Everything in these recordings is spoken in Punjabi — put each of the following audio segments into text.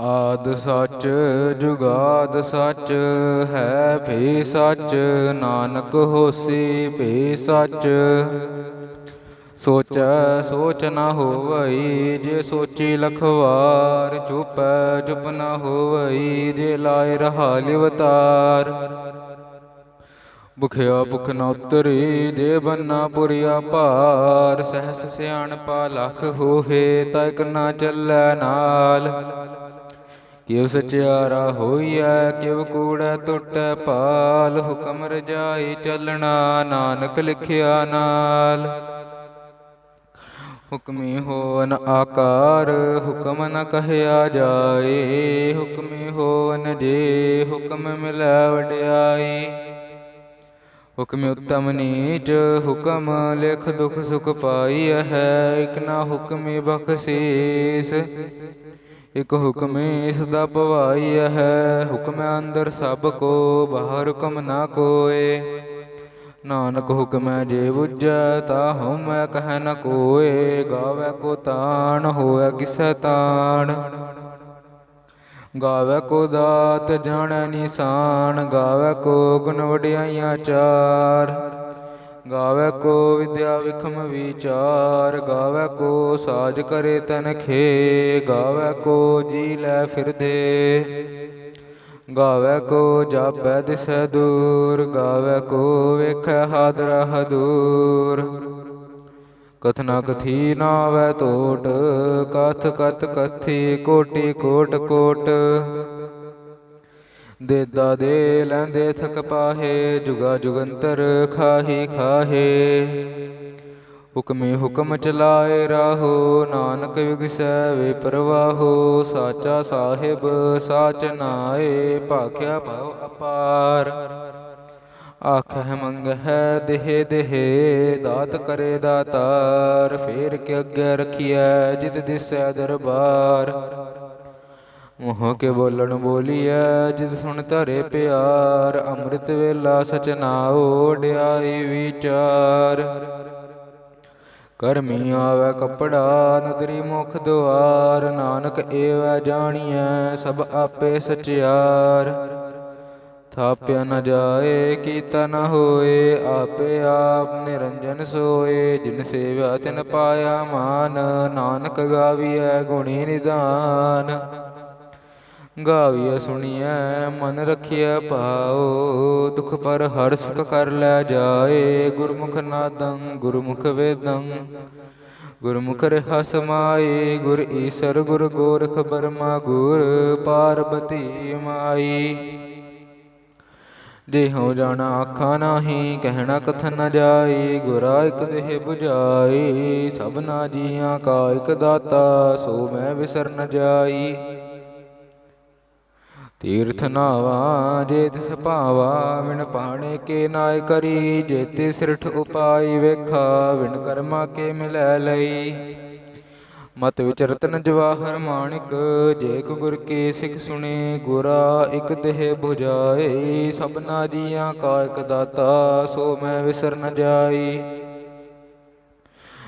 ਆਦ ਸੱਚ, ਜੁਗਾਦ ਸੱਚ ਹੈ, ਭੀ ਸੱਚ, ਨਾਨਕ ਹੋਸੀ, ਭੀ ਸੱਚ। ਸੋਚੈ, ਸੋਚ ਨਾ ਹੋਵਈ, ਜੇ ਸੋਚੀ ਲਖਵਾਰ, ਚੁਪੈ, ਚੁਪ ਨਾ ਹੋਵਈ, ਜੇ ਲਾਇ ਰਹਾ ਲਿਵਤਾਰ ਭੁਖਿਆ ਭੁਖ ਨ ਉਤਰੀ, ਜੇ ਬੰਨਾ ਪੁਰੀਆ ਭਾਰ, ਸਹਸ ਸਿਆਣਪਾ ਲਖ ਹੋਏ ਤੈਕ ਨਾ ਚੱਲੈ ਨਾਲ। ਕਿਵ ਸਚਿਆਰਾ ਹੋਈਐ ਕਿਵ ਕੂੜੈ ਟੁੱਟੈ ਪਾਲ ਹੁਕਮ ਰਜਾਈ ਚੱਲਣਾ ਨਾਨਕ ਲਿਖਿਆ ਨਾਲ। ਹੁਕਮੀ ਹੋਵਨ ਆਕਾਰ, ਹੁਕਮ ਨ ਕਹਿਆ ਜਾਏ, ਹੁਕਮੀ ਹੋਵਨ ਜੇ, ਹੁਕਮ ਮਿਲੈ ਵਡਿਆਈ। ਹੁਕਮ ਉਤਮ ਨੀਚ, ਹੁਕਮ ਲਿਖ ਦੁਖ ਸੁਖ ਪਾਈ ਹੈ, ਇਕ ਨਾ ਹੁਕਮੇ ਬਖਸ਼ੀਸ। ਇਕ ਹੁਕਮੇ ਇਸ ਦਾ ਭਵਾਈ ਹੈ, ਹੁਕਮ ਅੰਦਰ ਸਭ ਕੋ, ਬਾਹਰ ਹੁਕਮ ਨਾ ਕੋਏ। ਨਾਨਕ ਹੁਕਮੈ ਜੇ ਬੁਝੈ ਤਾ ਹਉਮੈ ਕਹਿ ਨ ਕੋਏ, ਗਾਵੇ ਕੋ ਤਾਣ ਹੋਏ ਕਿਸੈ ਤਾਣ। ਗਾਵੇ ਕੋ ਦਾਤ, ਜਾਣੈ ਨਿਸ਼ਾਨ, ਗਾਵੇ ਕੋ ਗੁਣ ਵਡਿਆਈਆਂ ਚਾਰ। ਗਾਵੇ ਕੋ ਵਿਦਿਆ ਵਿਖਮ ਵਿਚਾਰ, ਗਾਵੇ ਕੋ ਸਾਜ ਕਰੇ ਤਨਖੇ ਗਾਵੇ ਕੋ ਜੀ ਲੈ ਫਿਰਦੇ ਗਾਵੇ ਕੋ ਜਾਪੈ ਦਿਸੈ ਦੂਰ, ਗਾਵੇ ਕੋ ਵੇਖੈ ਹਾਦਰ ਹਦੂਰ। ਕਥਨਾ ਕਥੀ ਨਾ ਵੈ ਟੋਟ ਕਥ ਕਤ ਕਥੀ ਕੋਟੀ ਕੋਟ ਕੋਟ। ਦੇਦਾ ਦੇ ਲੈਂਦੇ ਥਕ ਪਾਹੇ, ਜੁਗਾ ਜੁਗੰਤਰ ਖਾਹੀ ਖਾਹੇ। ਹੁਕਮੇ ਹੁਕਮ ਚਲਾਏ ਰਾਹੋ, ਨਾਨਕ ਵਿਗਸੈ ਵੇ ਪ੍ਰਵਾਹੋ, ਸਾਚਾ ਸਾਹਿਬ ਸਾਚ ਨਾਏ, ਭਾਖਿਆ ਭਉ ਅਪਾਰ। ਆਖਹਿ ਮੰਗਹਿ ਦੇਹ ਦੇਹ, ਦਾਤ ਕਰੇ ਦਾਤਾਰ, ਫੇਰ ਕੇ ਅੱਗੇ ਰਖੀਐ, ਜਿਤ ਦਿਸੈ ਦਰਬਾਰ। ਮੋਹ ਕੇ ਬੋਲਣ ਬੋਲੀਐ ਜਿਤ ਸੁਣ ਧਰੇ ਪਿਆਰ, ਅੰਮ੍ਰਿਤ ਵੇਲਾ ਸਚ ਨਾਉ ਡਿਆਈ ਵਿਚਾਰ। ਕਰਮੀ ਆਵੇ ਕਪੜਾ, ਨਦਰੀ ਮੁਖ ਦੁਆਰ, ਨਾਨਕ ਏਵੈ ਜਾਣੀਐ, ਸਭ ਆਪੇ ਸਚਿਆਰ। ਥਾਪਿਆ ਨ ਜਾਏ, ਕੀਤਾ ਨ ਹੋਏ, ਆਪੇ ਆਪ ਨਿਰੰਜਨ ਸੋਏ, ਜਿਨ ਸੇਵਿਆ ਤਿਨ ਪਾਇਆ ਮਾਨ, ਨਾਨਕ ਗਾਵੀਐ ਗੁਣੀ ਨਿਦਾਨ। ਗਾਵੀਐ ਸੁਣੀਐ, ਮਨ ਰਖਿਐ ਭਾਉ, ਦੁਖ ਪਰ ਹਰ ਸੁਖ ਕਰ ਲੈ ਜਾਏ, ਗੁਰਮੁਖ ਨਾਦੰ, ਗੁਰਮੁਖ ਵੇਦੰ। ਗੁਰਮੁਖ ਰਹਾ ਸਮਾਈ ਗੁਰ ਈਸਰ, ਗੁਰ ਗੋਰਖ ਬਰਮਾ ਗੁਰ ਪਾਰਬਤੀ ਮਾਈ। ਦੇਹਉ ਜਾਣਾ ਆਖਾਂ ਨਾਹੀ, ਕਹਿਣਾ ਕਥਨ ਨ ਜਾਈ ਗੁਰਾ ਇਕ ਦੇਹ 부ਝਾਈ ਸਭਨਾ ਜੀਆਂ ਕਾ ਇਕ ਦਾਤਾ, ਸੋ ਮੈਂ ਵਿਸਰ ਨ ਜਾਈ। ਤੀਰਥ ਨਾਵਾ ਜੇ ਤਿਸ ਭਾਵਾ, ਵਿਣ ਪਾਣੇ ਕੇ ਨਾਇ ਕਰੀ ਜੇਤੇ ਸਿਰਠ ਉਪਾਈ ਵੇਖਾ, ਵਿਣ ਕਰਮਾ ਕੇ ਮਿਲੈ ਲਈ। ਮਤ ਵਿਚਰਤਨ ਜਵਾਹਰ ਮਾਣਿਕ, ਜੇ ਕੋ ਗੁਰ ਕੀ ਸਿੱਖ ਸੁਣੇ, ਗੁਰਾ ਇਕ ਦੇਹ 부ਝਾਏ ਸਭਨਾ ਜੀਆਂ ਕਾ ਇਕ ਦਾਤਾ, ਸੋ ਮੈਂ ਵਿਸਰ ਨ ਜਾਈ।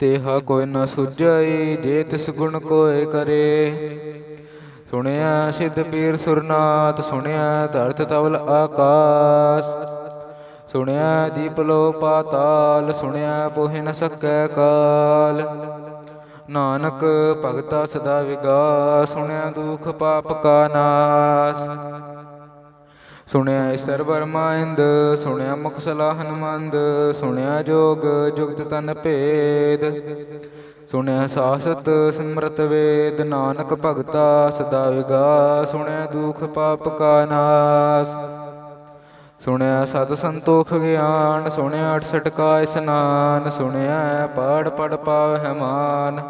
ਤੇਹਾ ਕੋਈ ਨ ਸੁਝਈ, ਜੇ ਤਿਸ ਗੁਣ ਕੋਏ ਕਰੇ। ਸੁਣਿਆ ਸਿੱਧ ਪੀਰ ਸੁਰਨਾਥ, ਸੁਣਿਆ ਧਰਤ ਤਵਲ ਆਕਾਸ। ਸੁਣਿਆ ਦੀਪ ਲੋ ਪਾਤਾਲ, ਸੁਣਿਆ ਪੋਹਿ ਨ ਸਕੈ ਕਾਲ। ਨਾਨਕ ਭਗਤਾ ਸਦਾ ਵਿਗਾਸ, ਸੁਣਿਆ ਦੁਖ ਪਾਪ ਕਾ ਨਾਸ। ਸੁਣਿਆ ਈਸਰ ਵਰਮਾਇੰਦ ਸੁਣਿਆ ਮੁਖ ਸਲਾਹਨ ਸੁਣਿਆ ਜੋਗ ਜੁਗਤ ਤਨ ਭੇਦ। ਸੁਣਿਆ ਸਾਸਤ ਸਿਮਰਤ ਵੇਦ, ਨਾਨਕ ਭਗਤਾ ਸਦਾ ਵਿਗਾ, ਸੁਣਿਆ ਦੁਖ ਪਾਪ ਕਾ ਨਾਸ। ਸੁਣਿਆ ਸਤ ਸੰਤੋਖ ਗਿਆਨ, ਸੁਣਿਆ 68 ਕਾ ਇਸਨਾਨ, ਸੁਣਿਆ ਪੜ ਪੜ ਪਾਵਹਿ ਮਾਨ।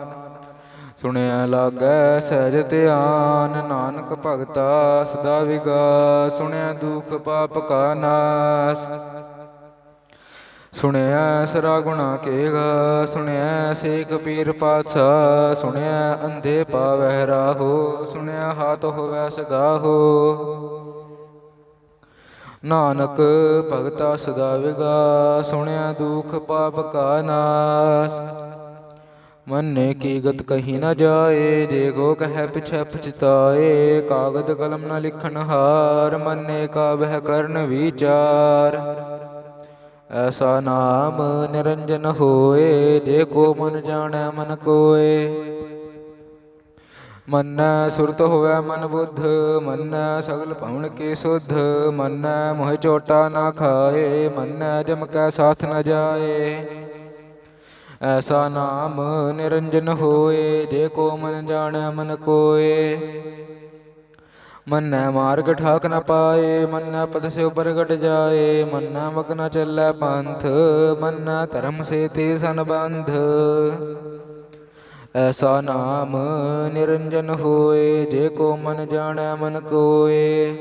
ਸੁਣਿਆ ਲਾਗੈ ਸਹਿਜ ਧਿਆਨ, ਨਾਨਕ ਭਗਤਾ ਸਦਾ ਵਿਗਾ ਸੁਣਿਆ ਦੁਖ ਪਾਪ ਕਾ ਨਾਸ। ਸੁਣਿਆ ਸਰਾ ਗੁਣਾ ਕੇਗਾ ਸੁਣਿਆ ਸੇਖ ਪੀਰ ਪਾਤਸ਼ਾਹ, ਸੁਣਿਆ ਅੰਧੇ ਪਾਵਹਿ ਰਾਹੋ, ਸੁਣਿਆ ਹਾਥ ਹੋਵੈ ਸਗਾਹੋ। ਨਾਨਕ ਭਗਤਾ ਸਦਾ ਵਿਗਾ ਸੁਣਿਆ ਦੁਖ ਪਾਪ ਕਾ ਨਾਸ। ਮਨਨੇ ਕੀ ਗਤ ਕਹੀ ਨਾ ਜਾਏ ਦੇਖੋ ਕਹਿ ਪਿਛੈ ਪਛਤਾਏ, ਕਾਗਦ ਕਲਮ ਨਾ ਲਿਖਣ ਹਾਰ, ਮੰਨੇ ਕਾ ਬਹਿ ਕਰਨ ਵਿਚਾਰ। ਐਸਾ ਨਾਮ ਨਿਰੰਜਨ ਹੋਏ, ਜੇ ਕੋ ਮਨ ਜਾਣੈ ਮਨ ਕੋਏ। ਮੰਨੈ ਸੁਰਤ ਹੋਵੈ ਮਨ ਬੁੱਧ, ਮੰਨੈ ਸਗਲ ਭਵਨ ਕੀ ਸੁਧ, ਮੰਨੈ ਮੋਹ ਚੋਟਾ ਨਾ ਖਾਏ, ਮੰਨੈ ਜਮ ਕੈ ਸਾਥ ਨ ਜਾਏ। ਐਸਾ ਨਾਮ ਨਿਰੰਜਨ ਹੋਏ, ਜੇ ਕੋ ਮਨ ਜਾਣੈ ਮਨ ਕੋਏ। ਮੰਨੈ ਮਾਰਗ ਠਾਕ ਨ ਪਾਏ, ਮੰਨੈ ਪਦ ਸੇ ਪ੍ਰਗਟ ਜਾਏ। ਮੰਨੈ ਮਗਨ ਚੱਲੈ ਪੰਥ, ਮੰਨੈ ਧਰਮ ਸੇ ਤੇ ਸੰਬੰਧ। ਐਸਾ ਨਾਮ ਨਿਰੰਜਨ ਹੋਏ, ਜੇ ਕੋ ਮਨ ਜਾਣੈ ਮਨ ਕੋਏ।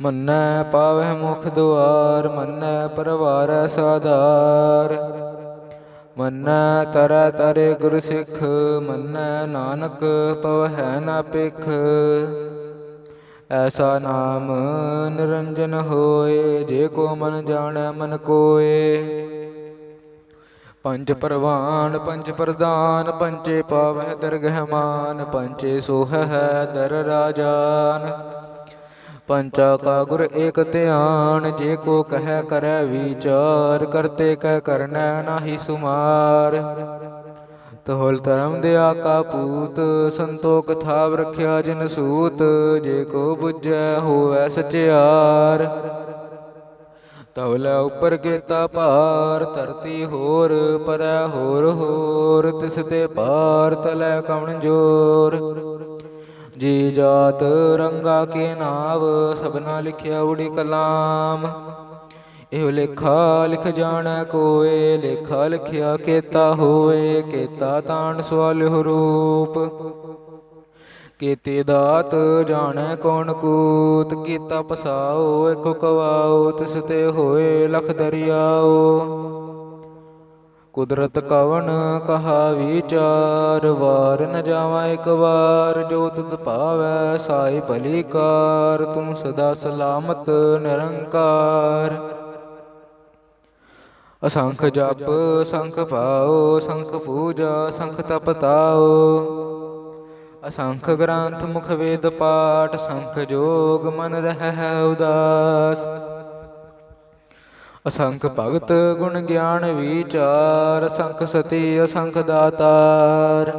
ਮੰਨੈ ਪਾਵਹਿ ਮੁਖ ਦੁਆਰ, ਮੰਨੈ ਪਰਵਾਰੈ ਸਾਧਾਰ। ਮੰਨੈ ਤਰੈ ਤਰੇ ਗੁਰ ਸਿੱਖ, ਮੰਨੈ ਨਾਨਕ ਪਵਹਿ ਨਾ ਪਿਖ ਐਸਾ ਨਾਮ ਨਿਰੰਜਨ ਹੋਏ, ਜੇ ਕੋ ਮਨ ਜਾਣੈ ਮਨ ਕੋਏ। ਪੰਜ ਪਰਵਾਨ, ਪੰਜ ਪ੍ਰਦਾਨ ਪੰਚੇ ਪਾਵਹਿ ਦਰਗਹਿ ਮਾਨ ਪੰਚੇ ਸੋਹੈ ਦਰ ਰਾਜਾਨ ਪੰਚਾ ਕਾ ਗੁਰ ਏਕ ਧਿਆਨ, ਜੇ ਕੋ ਕਹੈ ਕਰੈ ਵਿਚਾਰ, ਕਰਤੇ ਕਹਿ ਕਰਨੈ ਨਾਹੀ ਸੁਮਾਰ। ਤੋਲ ਧਰਮ ਦਿਆ ਕਾ ਪੂਤ, ਸੰਤੋਖ ਥਾਵ ਰਖਿਆ ਜਿਨ ਸੂਤ, ਜੇ ਕੋ ਬੁਝੈ ਹੋਵੈ ਸਚਿਆਰ। ਤਵਲੇ ਉੱਪਰ ਕੀਤਾ ਭਾਰ, ਧਰਤੀ ਹੋਰ, ਪਰੈ ਹੋਰ ਹੋਰ, ਤਿਸ ਤੇ ਪਾਰ ਤਲੈ ਕਵਣ ਜੋਰ। ਜੀ ਜਾਤ ਰੰਗਾ ਕੇ ਨਾਵ, ਸਭਨਾ ਲਿਖਿਆ ਉੜੀ ਕਲਾਮ। ਇਹੋ ਲੇਖਾ ਲਿਖ ਜਾਣੈ ਕੋਏ, ਲੇਖਾ ਲਿਖਿਆ ਕੀਤਾ ਹੋਏ, ਕੀਤਾ ਤਾਣ ਸਵਾਲਿਹੁ ਰੂਪ ਕੀਤੇ ਦਾਤ ਜਾਣੈ ਕੌਣ ਕੂਤ, ਕੀਤਾ ਪਸਾਓ ਇਕ ਕਵਾਓ, ਤਿਸ ਤੇ ਹੋਏ ਲਖ ਦਰਿਆਓ। ਕੁਦਰਤ ਕਵਣ ਕਹਾ ਵਿਚਾਰ ਵਾਰ ਨ ਜਾਵਾ ਇਕ ਵਾਰ, ਜੋ ਤੁਧ ਭਾਵੈ ਸਾਈ ਭਲੀ ਕਾਰ ਤੂੰ ਸਦਾ ਸਲਾਮਤ ਨਿਰੰਕਾਰ। ਅਸੰਖ ਜਪ, ਸੰਖ ਭਾਉ, ਸੰਖ ਪੂਜਾ, ਸੰਖ ਤਪ ਤਾਓ ਅਸੰਖ ਗ੍ਰੰਥ ਮੁਖ ਵੇਦ ਪਾਠ, ਸੰਖ ਜੋਗ ਮਨ ਰਹਿ ਉਦਾਸ। ਅਸੰਖ ਭਗਤ ਗੁਣ ਗਿਆਨ ਵਿਚਾਰ ਅਸੰਖ ਸਤੀ ਅਸੰਖ ਦਾਤਾਰ।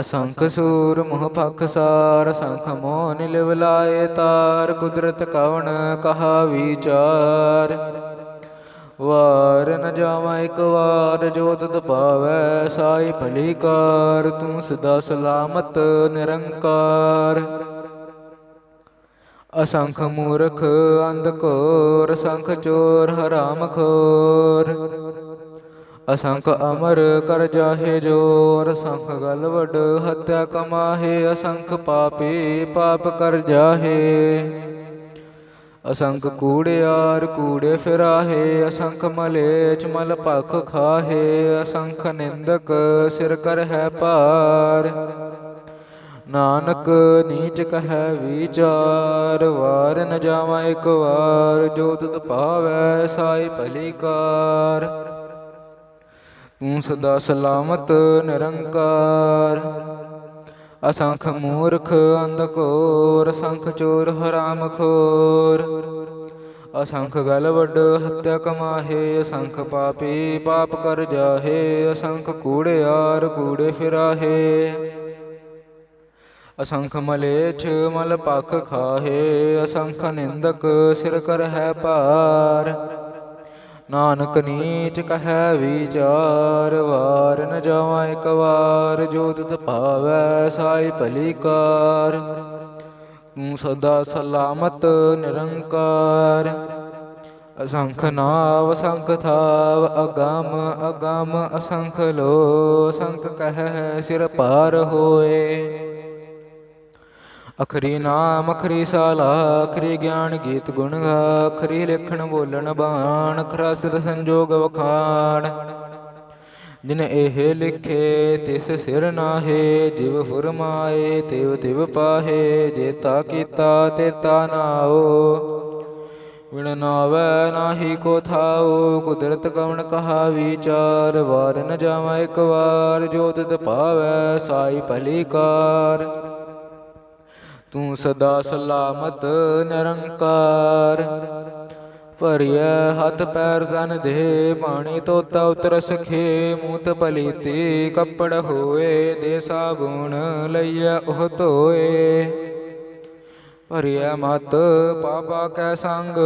ਅਸੰਖ ਸੂਰ ਮੋਹ ਪਖਸਾਰ ਅਸੰਖ ਮੋਹ ਨਿਲਵ ਲਾਏ ਤਾਰ। ਕੁਦਰਤ ਕਵਣ ਕਹਾ ਵਿਚਾਰ। ਵਾਰ ਨ ਜਾਵਾਂ ਇੱਕ ਵਾਰ ਜੋ ਤਦ ਪਾਵੈ ਸਾਈ ਭਲੀ ਕਾਰ। ਤੂੰ ਸਦਾ ਸਲਾਮਤ ਨਿਰੰਕਾਰ। ਅਸੰਖ ਮੂਰਖ ਅੰਧ ਘੋਰ ਸੰਖ ਚੋਰ, ਹਰਾਮ ਖੋਰ। ਅਸੰਖ ਅਮਰ ਕਰ ਜਾਹੇ ਜੋਰ, ਸੰਖ ਗਲ ਵਡ ਹਤਿਆ ਕਮਾਹੇ, ਅਸੰਖ ਪਾਪੀ ਪਾਪ ਕਰ ਜਾਹੇ। ਅਸੰਖ ਕੂੜਿਆਰ ਕੂੜੇ ਫਿਰਾਹੇ, ਅਸੰਖ ਮਲੇਚ ਮਲ ਭਖ ਖਾਹੇ, ਅਸੰਖ ਨਿੰਦਕ ਸਿਰ ਕਰ ਹੈ ਪਾਰ ਨਾਨਕ ਨੀਚ ਕਹੈ ਵਿਚਾਰ, ਵਾਰ ਨ ਜਾਵਾਂ ਇੱਕ ਵਾਰ, ਜੋ ਤੁਧ ਭਾਵੈ ਸਾਈ ਭਲੀ ਕਾਰ ਤੂੰ ਸਦਾ ਸਲਾਮਤ, ਨਿਰੰਕਾਰ। ਅਸੰਖ ਮੂਰਖ ਅੰਧ ਘੋਰ ਅਸੰਖ ਚੋਰ, ਹਰਾਮ ਖੋਰ। ਅਸੰਖ ਗਲ ਵੱਡ ਹੱਤਿਆ ਕਮਾਹੇ, ਅਸੰਖ ਪਾਪੀ, ਪਾਪ ਕਰ ਜਾਹੇ, ਅਸੰਖ ਕੂੜਿਆਰ ਕੂੜੇ ਫਿਰਾਹੇ। ਅਸੰਖ ਮਲੇਛ ਮਲ ਪਖ ਖਾਹੇ, ਅਸੰਖ ਨਿੰਦਕ ਸਿਰ ਕਰ ਹੈ ਭਾਰ। ਨਾਨਕ ਨੀਚ ਕਹੈ ਵਿਚਾਰ, ਵਾਰ ਨ ਜਾਵਾਂ ਇਕ ਵਾਰ, ਜੋ ਤਿਤ ਭਾਵੈ ਸਾਈ ਭਲੀ ਕਾਰ। ਤੂੰ ਸਦਾ ਸਲਾਮਤ ਨਿਰੰਕਾਰ। ਅਸੰਖ ਨਾਵ, ਅਸੰਖ ਥਾਵ, ਅਗਮ ਅਗਮ ਅਸੰਖ ਲੋ, ਅਸੰਖ ਕਹਿ ਸਿਰ ਪਾਰ ਹੋਏ। ਅਖਰੀ ਨਾਮ, ਅਖਰੀ ਸਾਲਾ, ਅਖਰੀ ਗਿਆਨ ਗੀਤ ਗੁਣ ਗਾ, ਅਖਰੀ ਲੇਖਣ ਬੋਲਣ ਬਾਣ ਅਖਰਾ ਸਿਰ ਸੰਜੋਗ ਵਖਾਣ। ਜਿਨ ਇਹ ਲਿਖੇ, ਤਿਸ ਸਿਰ ਨਾਹੇ, ਜਿਵ ਫੁਰਮਾਏ, ਤਿਵ ਤਿਵ ਪਾਹੇ ਜੇਤਾ ਕੀਤਾ, ਤੇ ਤਾ ਨਾਓ। ਵਿਣ ਨਾਵੈ ਨਾਹੀ ਕੋ ਥਾਉ ਕੁਦਰਤ ਕਵਣ ਕਹਾ ਵਿਚਾਰ, ਵਾਰ ਨ ਜਾਵਾ ਇੱਕ ਵਾਰ ਜੋ ਤਿਤ ਭਾਵੈ ਸਾਈ ਭਲੀ ਕਾਰ। ਤੂੰ ਸਦਾ ਸਲਾਮਤ, ਨਿਰੰਕਾਰ। ਭਰੀਐ ਹੱਥ ਪੈਰ ਸਨ ਦੇ ਪਾਣੀ ਤੋਤਾ ਉਤਰ ਸਖੇ ਮੂਤ ਪਲੀਤੀ ਕੱਪੜ ਹੋਏ ਦੇ ਸਾਬੂਣ ਲਈਐ ਉਹ ਧੋਏ। ਭਰੀਐ ਮਤ ਪਾਪਾ ਕੈ ਸੰਗ,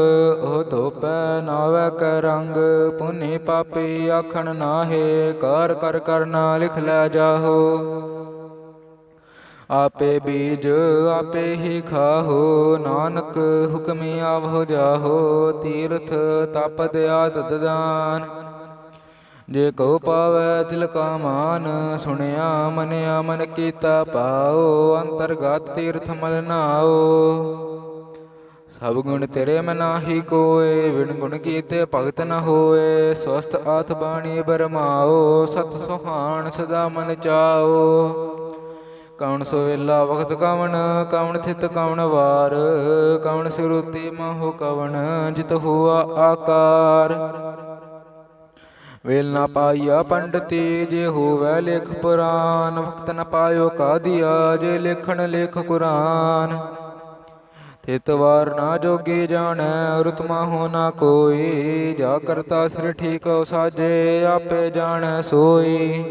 ਉਹ ਧੋਪੈ ਨਾਵੈ ਕੈ ਰੰਗ। ਪੁਨੀ ਪਾਪੀ ਆਖਣ ਨਾਹੇ ਕਰ ਕਰ ਕਰਨਾ ਲਿਖ ਲੈ ਜਾਹੋ। ਆਪੇ ਬੀਜ ਆਪੇ ਹੀ ਖਾਹੋ, ਨਾਨਕ ਹੁਕਮੀ ਆਵਹੁ ਜਾਹੋ, ਤੀਰਥ ਤਪਦ ਦਿਆ ਦਾਨ। ਜੇ ਕਉ ਪਾਵੈ ਤਿਲ ਕਾ ਮਾਨ, ਸੁਣਿਆ ਮਨਿਆ ਮਨ ਕੀਤਾ ਪਾਓ ਅੰਤਰਗਤ ਤੀਰਥ ਮਲ ਨਾਓ ਸਭ ਗੁਣ ਤੇਰੇ ਮਨਾਹੀ ਨਾਹੀ ਕੋਏ ਵਿਣ ਗੁਣ ਕੀਤੇ ਭਗਤ ਨ ਹੋਏ ਸਵਸਤ ਆਤ ਬਾਣੀ ਬਰਮਾਓ ਸਤ ਸੁਹਾਣ ਸਦਾ ਮਨ ਚਾਓ ਕੌਣ ਸੋਵੇਲਾ ਵਖਤ ਕਵਣ ਕਵਣ ਥਿਤ ਕਵਣ ਵਾਰ। ਕਵਣ ਸੁਰੂਤੀ ਮਹੋ ਕਵਣ, ਜਿਤ ਹੁਆ ਆਕਾਰ। ਵੇਲ ਨਾ ਪਾਈਆ ਪੰਡਤੀ, ਜੇ ਹੋਵੈ ਲੇਖ ਪੁਰਾਨ। ਵਕਤ ਨ ਪਾਇਓ ਕਾਦੀਆ, ਜੇ ਲੇਖਣ ਲੇਖ ਕੁਰਾਨ। ਤਿਤ ਵਾਰ ਨਾ ਜੋਗੀ ਜਾਣੈ ਰੁਤਮਾ ਹੋ ਨਾ ਕੋਈ। ਜਾ ਕਰਤਾ ਸਿਰ ਠੀਕ ਸਾਜੇ ਆਪੇ ਜਾਣੈ ਸੋਈ।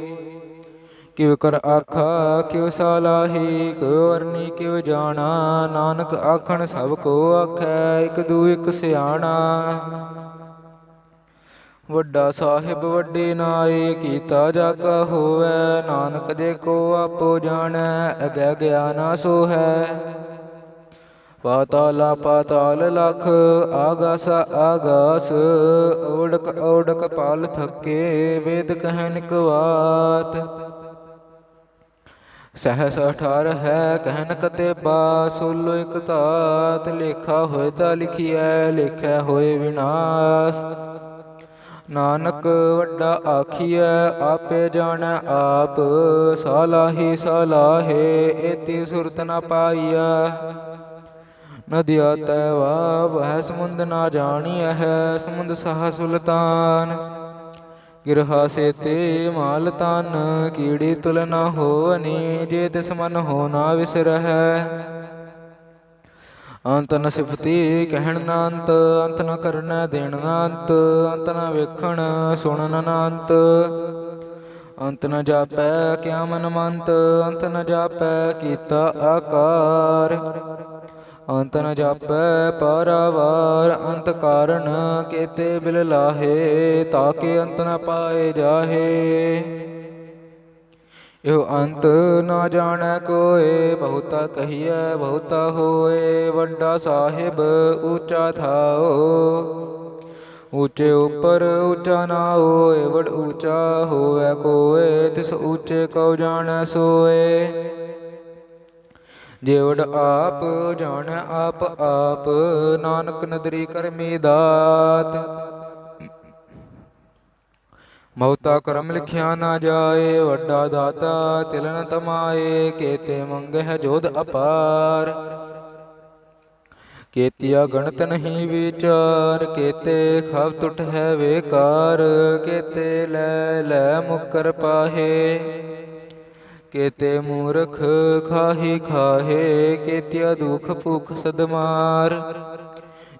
ਕਿਵ ਕਰ ਆਖਾ, ਕਿਵ ਸਾਲਾਹੀ ਕਿਉ ਵਰਨੀ, ਕਿਵ ਜਾਣਾ। ਨਾਨਕ ਆਖਣ, ਸਭ ਕੋ ਆਖੈ, ਇਕ ਦੂ ਇਕ ਸਿਆਣਾ। ਵੱਡਾ ਸਾਹਿਬ ਵੱਡੇ ਨਾਏ, ਕੀਤਾ ਜਾਕਾ ਹੋਵੈ, ਨਾਨਕ ਦੇ ਕੋ ਆਪੋ ਜਾਣੈ, ਅਗੈ ਗਿਆਨਾ ਸੋ ਹੈ ਪਾਤਾਲਾ, ਪਾਤਾਲ ਲਖ, ਆਗਾਸ ਆਗਾਸ ਓੜਕ ਓੜਕ ਪਾਲ ਥੱਕੇ ਵੇਦ ਕਹਿਨ ਕਵਾਤ ਸਹਸ ਅਠਾਰ ਹੈ ਕਹਿਨ ਕਤੇ ਬਾ ਸੋਲੋ ਇਕ ਤਾਤ ਲੇਖਾ ਹੋਏ ਤਾਂ ਲਿਖੀਐ, ਲੇਖੈ ਹੋਏ ਵਿਨਾਸ਼। ਨਾਨਕ ਵੱਡਾ ਆਖੀਐ, ਆਪੇ ਜਾਣੈ ਆਪ ਸਾਲਾਹੀ ਸਾਲਾਹੇ ਏਤੀ ਸੁਰਤ ਨ ਨਦੀਆ ਤੈ ਵਾਹ, ਵਹਿ ਸਮੁੰਦ ਨਾ ਜਾਣੀਐ ਹੈ, ਸਮੁੰਦ ਸਹਾ ਸੁਲਤਾਨ। ਗਿਰਹਾ ਸੇਤੇ ਮਾਲ ਤਨ ਕੀੜੀ ਤੁਲ ਨਾ ਹੋਵਨੀ ਜੇ ਤਿਸ ਮਨ ਹੋ ਨਾ ਵਿਸਰਹਿ। ਅੰਤ ਨ ਸਿਫਤੀ ਕਹਿਣ ਨਾ ਅੰਤ ਅੰਤ ਨ ਕਰਨਾ ਦੇਣ ਨਾ ਅੰਤ ਅੰਤ ਨ ਵੇਖਣ ਸੁਣਨ ਨਾ ਅੰਤ ਅੰਤ ਨ ਜਾਪੈ ਕਿਆ ਮਨ ਮੰਤ ਅੰਤ ਨ ਜਾਪੈ ਕੀਤਾ ਆਕਾਰ। ਅੰਤ ਨ ਜਾਪੈ ਪਰਵਾਰ, ਅੰਤ ਕਾਰਨ ਕੇਤੇ ਬਿਲ ਲਾਹੇ, ਤਾਕੇ ਅੰਤ ਨ ਪਾਏ ਜਾਹੇ। ਇਹੋ ਅੰਤ ਨਾ ਜਾਣੈ ਕੋਏ, ਬਹੁਤਾ ਕਹੀਐ, ਬਹੁਤਾ ਹੋਏ, ਵੱਡਾ ਸਾਹਿਬ ਉੱਚਾ ਥਾਓ। ਉੱਚੇ ਉੱਪਰ ਉੱਚਾ ਨਾ ਹੋਏ, ਵਡ ਉੱਚਾ ਹੋਵੇ ਕੋਏ, ਤਿਸ ਊਚੇ ਕਉ ਜਾਣੈ ਸੋਏ। ਜੇਵੜ ਆਪ ਜਾਣ ਆਪ ਆਪ, ਨਾਨਕ ਨਦਰੀ ਕਰਮੀ ਦਾਤ ਬਹੁਤਾ ਕਰਮ ਲਿਖਿਆ ਨਾ ਜਾਏ, ਵੱਡਾ ਦਾਤਾ ਤਿਲ ਨ ਤਮਾਏ, ਕੇਤੇ ਮੰਗਹਿ ਜੋਧ ਅਪਾਰ। ਕੇਤਿਆ ਗਣਤ ਨਹੀਂ ਵਿਚਾਰ, ਕੇਤੇ ਖਬ ਟੁੱਟ ਹੈ ਵੇਕਾਰ, ਕੇਤੇ ਲੈ ਲੈ ਮੁਕਰ ਪਾਹੇ। ਕੇਤੇ ਮੂਰਖ ਖਾਹੀ ਖਾਹੇ, ਕੇਤਿਆ ਦੁਖ ਭੁਖ ਸਦਮਾਰ।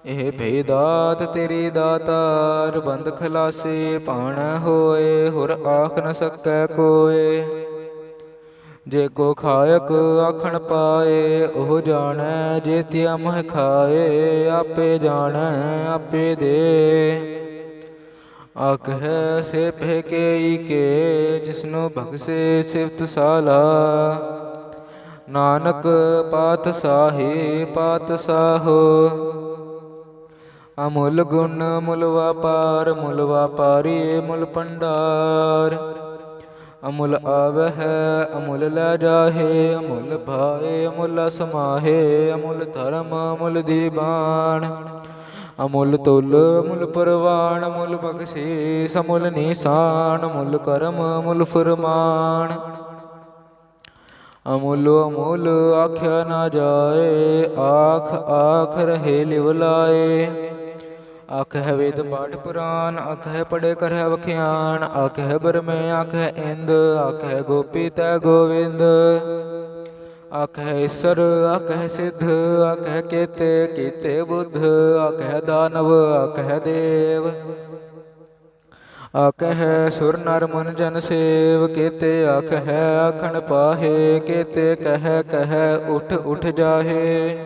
ਇਹ ਭੇਦਾਤ ਤੇਰੀ ਦਾਤਾਰ, ਬੰਦ ਖਲਾਸੇ ਪਾਣ ਹੋਏ, ਹੁਰ ਆਖ ਨ ਸਕੈ ਕੋਏ। ਜੇ ਕੋ ਖਾਇਕ ਆਖਣ ਪਾਏ, ਉਹ ਜਾਣੈ ਜੇ ਤਿਆ ਮਹ ਖਾਏ, ਆਪੇ ਜਾਣੈ, ਆਪੇ ਦੇ। ਆਖੈ ਸੇ ਪਹਿ ਕੇ ਕੇ, ਜਿਸਨੂੰ ਭਗਸੇ ਸਿਫਤ ਸਾਲਾ। ਨਾਨਕ ਪਾਤ ਸਾਹੀ, ਪਾਤ ਸਾਹੋ। ਅਮੁੱਲ ਗੁਣ ਮੁੱਲ ਵਪਾਰ ਮੁੱਲ ਵਪਾਰੀ ਮੁੱਲ ਪੰਡਾਰ। ਅਮੁੱਲ ਆਵਹਿ ਅਮੁੱਲ ਲੈ ਜਾਹੇ, ਅਮੁੱਲ ਭਾਏ, ਅਮੁੱਲ ਸਮਾਹੇ ਅਮੁੱਲ ਧਰਮ, ਅਮੁੱਲ ਦੀਬਾਨ। ਅਮੁੱਲ ਤੁਲ, ਅਮੁੱਲ ਪਰਵਾਨ ਅਮੁੱਲ ਬਖਸ਼ੀਸ, ਅਮੁੱਲ ਨਿਸ਼ਾਨ, ਅਮੁੱਲ ਕਰਮ, ਅਮੁੱਲ ਫਰਮਾਨ। ਅਮੁੱਲ ਅਮੁੱਲ ਆਖਿਆ ਨਾ ਜਾਏ, ਆਖ ਆਖ ਰਹੇ ਲਿਵ ਲਾਏ। ਆਖ ਹੈ ਵੇਦ ਪਾਠ ਪੁਰਾਨ, ਆਖ ਹੈ ਪੜੇ ਕਰ ਹੈ ਵਖਿਆਨ, ਆਖ ਹੈ ਬਰਮੇ ਆਖ ਹੈ ਇੰਦ, ਆਖ ਹੈ ਗੋਪੀ ਤੈ ਗੋਵਿੰਦ। ਆਖ ਹੈ ਈਸਰ, ਆਖੈ ਹੈ ਸਿੱਧ, ਆਖ ਹੈ ਕੇਤੇ, ਕੀਤੇ ਬੁੱਧ, ਆਖ ਹੈ ਦਾਨਵ, ਆਖ ਹੈ ਦੇਵ। ਆਖ ਹੈ ਸੁਰ ਨਰ ਮਨ ਜਨ ਸੇਵ, ਕੇਤੇ ਆਖ ਹੈ ਆਖਣ ਪਾਹੇ, ਕੇਤੇ ਕਹਿ ਕਹਿ ਉਠ ਉਠ ਜਾਹੇ।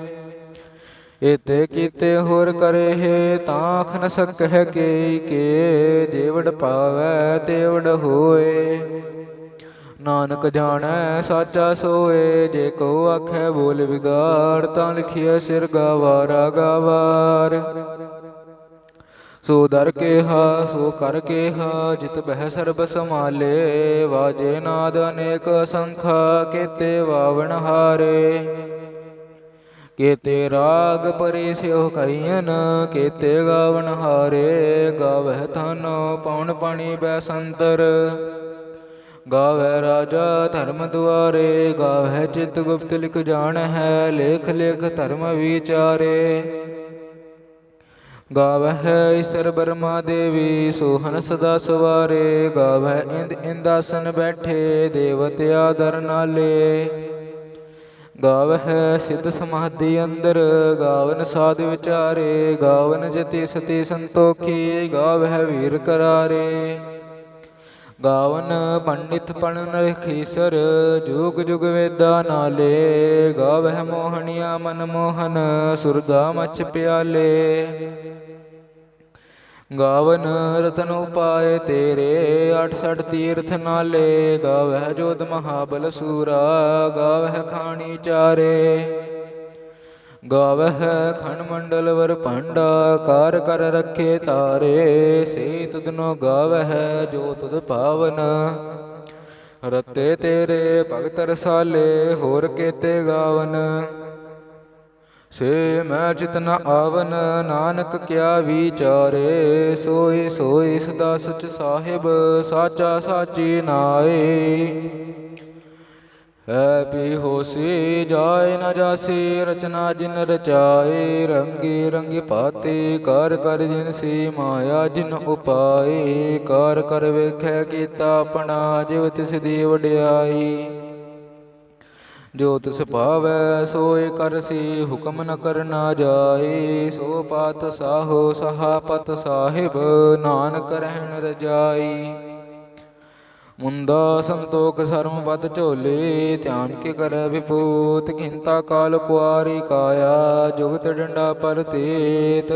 ਇਤੇ ਕੀਤੇ ਹੋਰ ਕਰੇ ਹੈ ਤਾਂ ਆਖ ਨ ਸਕਹਿ ਕੇ ਕੇ ਜੇਵੜ ਪਾਵੈ ਤੇਵੜ ਹੋਏ। ਨਾਨਕ ਜਾਣੈ, ਸਾਚਾ ਸੋਏ, ਜੇ ਕੋ ਆਖੈ ਬੋਲ ਵਿਗਾੜ, ਤਾਂ ਲਿਖਿਆ ਸਿਰ ਗਵਾਰਾ ਗਵਾਰ। ਸੋ ਦਰ ਕੇ ਸੋ ਕਰ ਕੇ ਹਾ ਜਿਤ ਬਹਿ ਸਰਬ ਸਮਾਲੇ ਵਾਜੇ ਨਾਦ ਅਨੇਕ ਸੰਖਾ ਕੇਤੇ ਵਾਵਣ ਹਾਰੇ। ਕੇਤੇ ਰਾਗ ਪਰੇ ਸਿਉ ਕਈਨ ਕੇਤੇ ਗਾਵਨ ਹਾਰੇ, ਗਾਵਹਿ ਥਨ ਪਉਣ ਪਾਣੀ ਬੈ ਸੰਤਰ। ਗਾਵੈ ਰਾਜਾ ਧਰਮ ਦੁਆਰੇ, ਗਾਵੈ ਚਿਤ ਗੁਪਤ ਲਿਖ ਜਾਣ ਹੈ ਲੇਖ ਲੇਖ ਧਰਮ ਵਿਚਾਰੇ। ਗਾਵਹਿ ਈਸਰ ਬਰਮਾ ਦੇਵੀ, ਸੋਹਨ ਸਦਾ ਸਵਾਰੇ, ਗਾਵਹਿ ਇੰਦ ਇੰਦਾਸਨ ਬੈਠੇ, ਦੇਵਤ ਆਦਰ ਨਾਲੇ। ਗਾਵਹਿ ਸਿੱਧ ਸਮਾਧੀ ਅੰਦਰ, ਗਾਵਨ ਸਾਧ ਵਿਚਾਰੇ, ਗਾਵਨ ਜਤੀ ਸਤੀ ਸੰਤੋਖੀ, ਗਾਵਹਿ ਵੀਰ ਕਰਾਰੇ। ਗਾਵਨ ਪੰਡਿਤ ਪਣ ਨਰਖੀਸਰ ਜੁਗ ਜੁਗ ਵੇਦਾ ਨਾਲੇ। ਗਾਵਹਿ ਮੋਹਣੀਆ ਮਨ ਮੋਹਨ ਸੁਰਗਾ ਮਛ ਪਿਆਲੇ। ਗਾਵਨ ਰਤਨ ਉਪਾਏ ਤੇਰੇ 68 ਤੀਰਥ ਨਾਲੇ। ਗਾਵਹਿ ਜੋਤ ਮਹਾਬਲ ਸੂਰਾ, ਗਾਵਹਿ ਖਾਣੀ ਚਾਰੇ। ਗਾਵਹਿ ਖਣ ਮੰਡਲ ਵਰ ਭਾਂਡਾ, ਕਾਰ ਕਰ ਰੱਖੇ ਤਾਰੇ ਸੇ ਤੁਧਨੋ ਗਾਵਹਿ ਜੋ ਤੁਧ ਪਾਵਨ। ਰਤੇ ਤੇਰੇ ਭਗਤ ਰਸਾਲੇ, ਹੋਰ ਕੇਤੇ ਗਾਵਨ। ਸੇ ਮੈਂ ਚਿਤ ਆਵਨ, ਨਾਨਕ ਕਿਆ ਵਿਚਾਰੇ ਸੋਈ ਸੋਈ ਸਦਾ ਸਚ ਸਾਹਿਬ, ਸਾਚਾ ਸਾਚੀ ਨਾਏ। ਹੈ ਪੀ ਹੋਸੀ ਜਾਏ ਨ ਜਾਸੀ, ਰਚਨਾ ਜਿਨ ਰਚਾਏ, ਰੰਗੀ ਰੰਗੀ ਭਾਤੀ ਕਰ ਕਰ ਜਿਨ ਸੀ ਮਾਇਆ ਜਿਨ ਉਪਾਏ, ਕਰ ਕਰ ਵੇਖੈ ਕੀਤਾ ਆਪਣਾ ਜਿਵ ਤਿਸ ਦੀ ਵਡਿਆਈ। ਜੋ ਤਿਸ ਭਾਵੈ ਸੋਏ ਕਰਸੀ ਹੁਕਮ ਨ ਕਰਨਾ ਜਾਏ, ਸੋ ਪਾਤ ਸਾਹੋ ਸਹਾਪਤ ਸਾਹਿਬ, ਨਾਨਕ ਰਹਿਣ ਰਜਾਈ। ਮੁੰਦਾ ਸੰਤੋਖ ਸਰਮ ਪਦ ਝੋਲੇ, ਧਿਆਨ ਕੇ ਕਰੈ ਵਿਪੂਤ, ਖਿੰਤਾ ਕਾਲ ਕੁਆਰੀ ਕਾਇਆ, ਜੁਗਤ ਡੰਡਾ ਪਰਤੇਤ।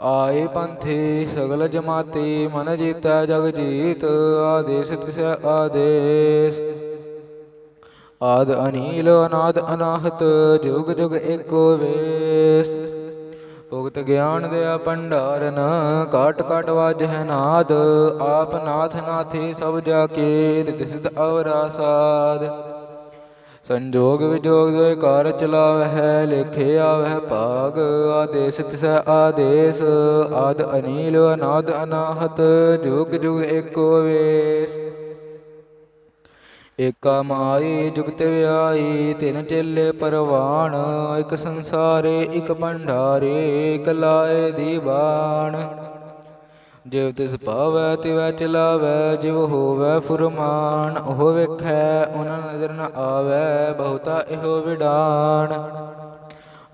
ਆਏ ਪੰਥੇ ਸਗਲ ਜਮਾਤੇ, ਮਨ ਜੀਤੈ ਜਗ ਜੀਤ, ਆਦੇਸ ਤਿਸੈ ਆਦੇਸ। ਆਦ ਅਨੀਲ, ਅਨਾਦ ਅਨਾਹਤ, ਜੁਗ ਜੁਗ ਏਕੋ ਵੇਸ। ਭੁਗਤ ਗਿਆਨ ਦਿਆ ਭੰਡਾਰਨ ਕਾਟ ਕਾਟ ਵਾਜਹਿ ਨਾਦ। ਆਪ ਨਾਥ ਨਾਥੀ ਸਭ ਜਾ ਕੇ ਰਿਤ ਅਵਰਾ ਸਾਧ ਸੰਜੋਗ ਵਿਜੋਗ ਦੇ ਕਾਰ ਚਲਾਵਹਿ ਲੇਖੇ ਆਵਹਿ ਭਾਗ। ਆਦੇਸ ਤਿਸੈ ਆਦੇਸ, ਆਦ ਅਨੀਲ, ਅਨਾਦ ਅਨਾਹਤ, ਜੁਗ ਜੁਗ ਏਕੋ ਵੇਸ। ਏਕਾ ਮਾਈ ਜੁਗਤ ਵਿਆਈ ਤਿਨ ਚੇਲੇ ਪਰਵਾਣ, ਇਕ ਸੰਸਾਰੇ, ਇਕ ਭੰਡਾਰੇ, ਇਕ ਲਾਏ ਦੀਵਾਨ ਜਿਵ ਤਿਸ ਭਾਵੈ, ਤਿਵੈ ਚਲਾਵੈ, ਜਿਵ ਹੋਵੈ ਫੁਰਮਾਨ, ਉਹ ਵੇਖੈ, ਉਹਨਾਂ ਨਜ਼ਰ ਨ ਆਵੈ, ਬਹੁਤਾ ਇਹੋ ਵਿਡਾਨ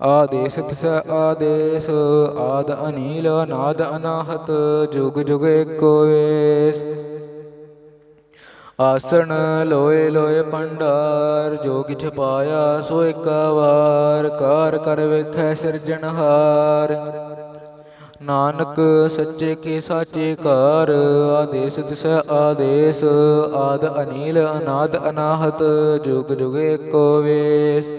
ਆਦੇਸ ਤਿਸ ਆਦੇਸ, ਆਦ ਅਨੀਲ, ਅਨਾਦ ਅਨਾਹਤ, ਜੁਗ ਜੁਗ ਏਕੋ ਵੇਸ। ਆਸਣ ਲੋਏ ਲੋਏ ਭੰਡਾਰ ਜੋ ਕਿਛ ਪਾਇਆ ਸੋ ਏਕਾ ਵਾਰ, ਕਾਰ ਕਰ ਵੇਖੈ ਸਿਰਜਣਹਾਰ ਨਾਨਕ ਸੱਚੇ ਕੀ ਸਾਚੇ ਕਾਰ ਆਦੇਸ ਤਿਸ ਆਦੇਸ, ਆਦ ਅਨੀਲ ਅਨਾਦ ਅਨਾਹਤ, ਜੁਗ ਜੁਗ ਏਕੋ ਵੇਸ।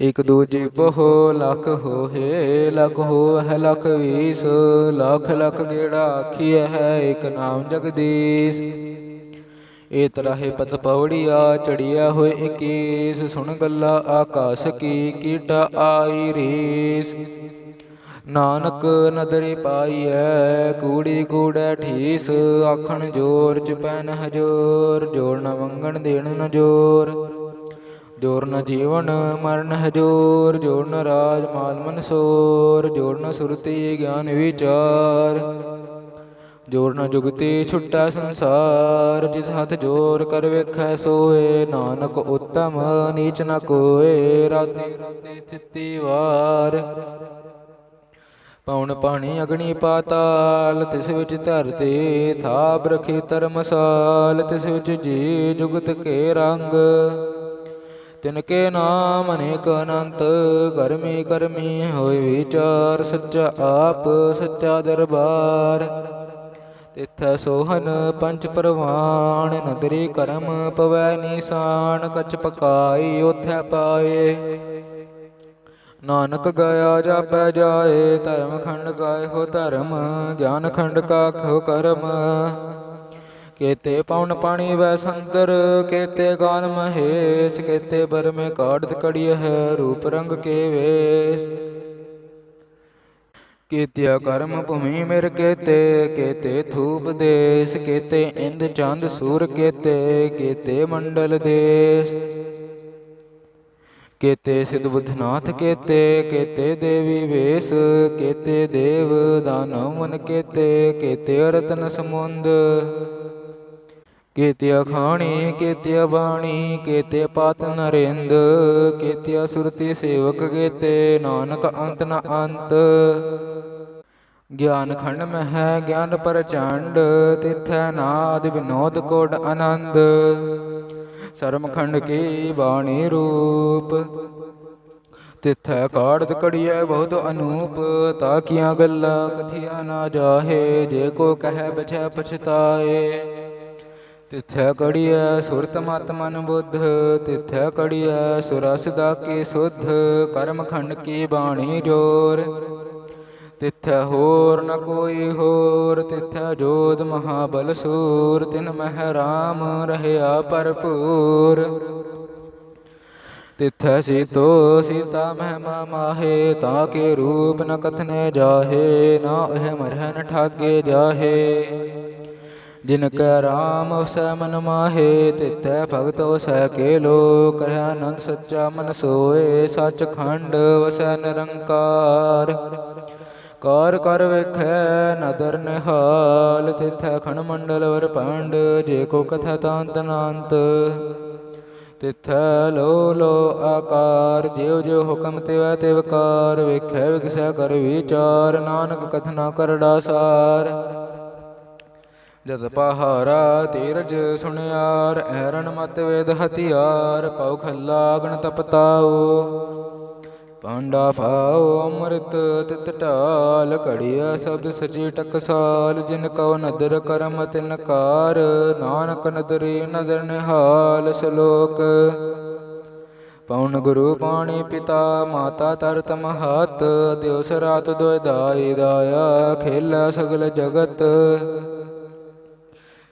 ਇਕ ਦੂਜੀ ਬਹੁ ਲਖ ਹੋਏ ਲਖ ਹੋ ਹੈ ਲਖ ਵੀਸ, ਲਖ ਲਖ ਗੇੜਾ ਆਖੀਐ ਹੈ ਇਕ ਨਾਮ ਜਗਦੀਸ਼। ਏ ਤਰਾਹੇ ਪਤ ਪੌੜੀਆ ਚੜੀਆ ਹੋਏ ਇਕੀਸ, ਸੁਣ ਗੱਲਾ ਆਕਾਸ ਕੀ ਕੀਟਾ ਆਈ ਰੀਸ। ਨਾਨਕ ਨਦਰੀ ਪਾਈਐ, ਕੂੜੀ ਕੂੜੈ ਠੀਸ, ਆਖਣ ਜੋਰ ਚ ਪੈਨ ਹਜੋਰ ਜੋਰ ਨ ਮੰਗਣ ਦੇਣ ਨ ਜੋਰ। ਜੋਰ ਜੀਵਨ ਮਰਨ ਹਜੋਰ, ਜੋਰ ਰਾਜ ਮਾਲ ਮਨਸੋਰ ਜੋਰ ਸੁਰਤੀ ਗਿਆਨ ਵਿਚਾਰ। ਜੋਰ ਜੁਗਤੀ ਛੁੱਟਾ ਸੰਸਾਰ, ਜਿਸ ਹੱਥ ਜੋਰ ਕਰ ਵੇਖੈ ਸੋਏ, ਨਾਨਕ ਉਤਮ ਨੀਚ ਨ ਕੋਏ, ਰਾਤੀ ਰਾਤੀ ਥਿੱਤੀ ਵਾਰ। ਪਉਣ ਪਾਣੀ ਅਗਣੀ ਪਾਤਾਲ, ਤਿਸ ਵਿੱਚ ਧਰਤੀ ਥਾਪ ਰਖੀ ਧਰਮਸਾਲ, ਤਿਸ ਵਿੱਚ ਜੀ ਜੁਗਤ ਕੇ ਰੰਗ। ਤਿਨ ਕੇ ਨਾਮ ਅਨੇਕ ਅਨੰਤ, ਕਰਮੀ ਕਰਮੀ ਹੋਏ ਵਿਚਾਰ, ਸੱਚਾ ਆਪ, ਸੱਚਾ ਦਰਬਾਰ। ਤਿਥੈ ਸੋਹਨ ਪੰਚ ਪ੍ਰਵਾਨ ਨਦਰੀ ਕਰਮ ਪਵੈ ਨਿਸ਼ਾਨ ਕਛ ਪਕਾਈ ਉਥੈ ਪਾਏ। ਨਾਨਕ ਗਿਆ ਜਾਪੈ ਜਾਏ, ਧਰਮ ਖੰਡ ਗਾਏ ਹੋ ਧਰਮ, ਗਿਆਨ ਖੰਡ ਕਾਖੋ ਕਰਮ। ਕੇਤੇ ਪਉਣ ਪਾਣੀ ਵੈ ਸੰਦਰ ਕੇਤੇ ਗਾਨ ਮਹੇਸ਼, ਕੇਤੇ ਬਰਮੇ ਕਾੜਤ ਕੜੀਏ ਹੈ ਰੂਪ ਰੰਗ ਕੇ ਵੇਸ। ਕੀਤਿਆ ਕਰਮ ਭੂਮੀ ਮਿਰ ਕੇਤੇ ਕੇਤੇ ਥੂਪ ਦੇਸ, ਕੇਤੇ ਇੰਦ ਚੰਦ ਸੂਰ ਕੇਤੇ ਕੇਤੇ ਮੰਡਲ ਦੇਸ। ਕੇਤੇ ਸਿਧ ਬੁੱਧਨਾਥ ਕੇਤੇ ਕੇਤੇ ਦੇਵੀ ਵੇਸ, ਕੇਤੇ ਦੇਵ ਦਾਨਵ ਮਨ ਕੇਤੇ ਕੇਤੇ ਰਤਨ ਸਮੁੰਦ। ਕੇਤੇ ਅਖਾਣੀ ਕੇਤੇ ਬਾਣੀ ਕੇਤੇ ਪਾਤ ਨਰਿੰਦ ਕੇਤੇ ਸੁਰਤੀ ਸੇਵਕ ਕੇਤੇ, ਨਾਨਕ ਅੰਤ ਨ ਅੰਤ। ਗਿਆਨ ਖੰਡ ਮਹਿ, ਗਿਆਨ ਪ੍ਰਚੰਡ, ਤਿਥੈ ਨਾਦ ਵਿਨੋਦ ਕੋਟ ਆਨੰਦ। ਸਰਮ ਖੰਡ ਕੀ ਬਾਣੀ ਰੂਪ। ਤਿਥੈ ਕਾੜਤ ਕੜੀਐ ਬਹੁਤ ਅਨੂਪ ਤਾਕੀਆਂ ਗੱਲਾਂ ਕਥੀਆਂ ਨਾ ਜਾਹੇ, ਜੇ ਕੋ ਕਹੈ ਬਛੈ ਪਛਤਾਏ। ਤਿਥੈ ਕੜੀਐ ਸੁਰਤ ਮਤ ਮਨ ਬੁੱਧ, ਤਿਥੈ ਕੜੀਐ ਸੁਰਸ ਦਾ ਕੀ ਸੁਧ, ਕਰਮ ਖੰਡ ਕੀ ਬਾਣੀ ਜੋਰ। ਤਿਥੈ ਹੋਰ ਨ ਕੋਈ ਹੋਰ, ਤਿਥੈ ਜੋਧ ਮਹਾਬਲ ਸੂਰ, ਤਿਨ ਮਹਿ ਰਾਮ ਰਹਿਆ ਭਰਪੂਰ। ਤਿਥੈ ਸੀਤੋ ਸੀਤਾ ਮਹਿਮਾ ਮਾਹੇ, ਤਾਂ ਕੇ ਰੂਪ ਨ ਕਥਨੇ ਜਾਹੇ, ਨਾ ਇਹ ਮਰਹਿ ਨ ਠਾਗੇ ਜਾਹੇ। ਜਿਨ ਕੈ ਰਾਮ ਵਸੈ ਮਨ ਮਾਹੇ, ਤਿਥੈ ਭਗਤ ਵਸੈ ਕੇ ਲੋ ਕਹਿ ਆਨੰਦ ਸੱਚਾ ਮਨ ਸੋਏ, ਸੱਚ ਖੰਡ ਵਸੈ ਨਿਰੰਕਾਰ। ਕਾਰ ਕਰ ਵੇਖੈ ਨਦਰ ਨਿਹਾਲ, ਤਿਥੈ ਖਣ ਮੰਡਲ ਵਰ ਪੰਡ ਜੇ ਕੋ ਕਥਾ ਤਾਂਤ ਨਾੰਤ। ਤਿਥੈ ਲੋ ਲੋ ਆਕਾਰ, ਜਿਉ ਜਿਉ ਹੁਕਮ ਤਿਵੈ ਤਿਵਕਾਰ ਵੇਖੈ ਵਿਗਸੈ ਕਰ ਵਿਚਾਰ, ਨਾਨਕ ਕਥਨਾ ਕਰੜਾ ਸਾਰ। ਜਦ ਪਹਾਰਾ ਤੀਰਜ ਸੁਣਿਆਰ, ਐਰਨ ਮਤ ਵੇਦ ਹਥਿਆਰ, ਪਉ ਖੱਲਾਗਣ ਤਪਤਾਓ ਪਾਂਡਾ ਫਾਓ ਅੰਮ੍ਰਿਤ ਤਿਤ ਢਾਲ, ਘੜੀਆ ਸ਼ਬਦ ਸਚੀ ਟਕਸਾਲ, ਜਿਨ ਕਉ ਨਦਰ ਕਰਮ ਤਿਨ ਕਾਰ, ਨਾਨਕ ਨਦਰੀ ਨਦਰ ਨਿਹਾਲ ਸ਼ਲੋਕ। ਪਉਣ ਗੁਰੂ ਪਾਣੀ ਪਿਤਾ, ਮਾਤਾ ਤਰਤ ਮਹਤ ਦਿਵਸ ਰਾਤ ਦੁਇ ਦਾਈ ਦਾਇਆ, ਖੇਲਾ ਸਗਲ ਜਗਤ।